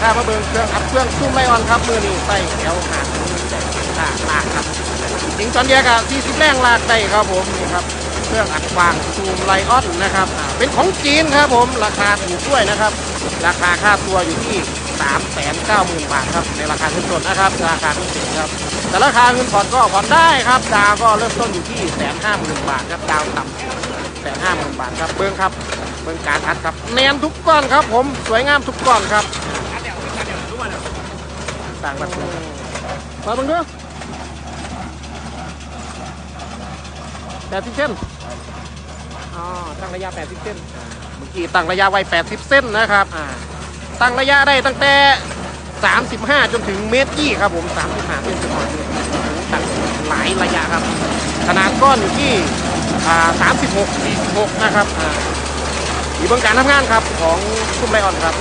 ข้ามาเบิ่งเครื่องอัดเครื่องซุ้มไลออนครับมือนี้ใส่แถวหาดหาลากครับถึงตอนเดียกับ40แรงลากได้ครับผมนี่ครับเครื่องอัดฟางซูมไลออนนะครับเป็นของจีนครับผมราคาถูกด้วยนะครับ ราคาค่าตัวอยู่ที่ 3 9 0 0 0 0 บาทครับในราคาเงินสดนะครับราคาพิเศษครับแต่ราคาเงินผ่อนก็ผ่อนได้ครับ ดาวก็เริ่มต้นอยู่ที่แสนห้าหมื่นบาทครับดาวต่ำแสนห้าหมื่นบาทครับเบิ้งครับเบิ้งการอัดครับแนนทุกก้อนครับผมสวยงามทุกก้อนครับ ต่างแบบนี้ครับมาเบิ้งดูแปดสิบเส้นอ๋อตั้งระยะแปดสิบเส้นอ่าเมื่อกี้ตั้งระยะไว้แปดสิบเส้นนะครับอ่าตั้งระยะได้ตั้งแต่35จนถึงเมตรยี่ครับผม35เซนติเมตรตั้งหลายระยะครับ ขนาดก้อนอยู่ที่อ่า36 46นะครับอ่ามีเบื้องการทำงานครับของคุ้มไลออนครับ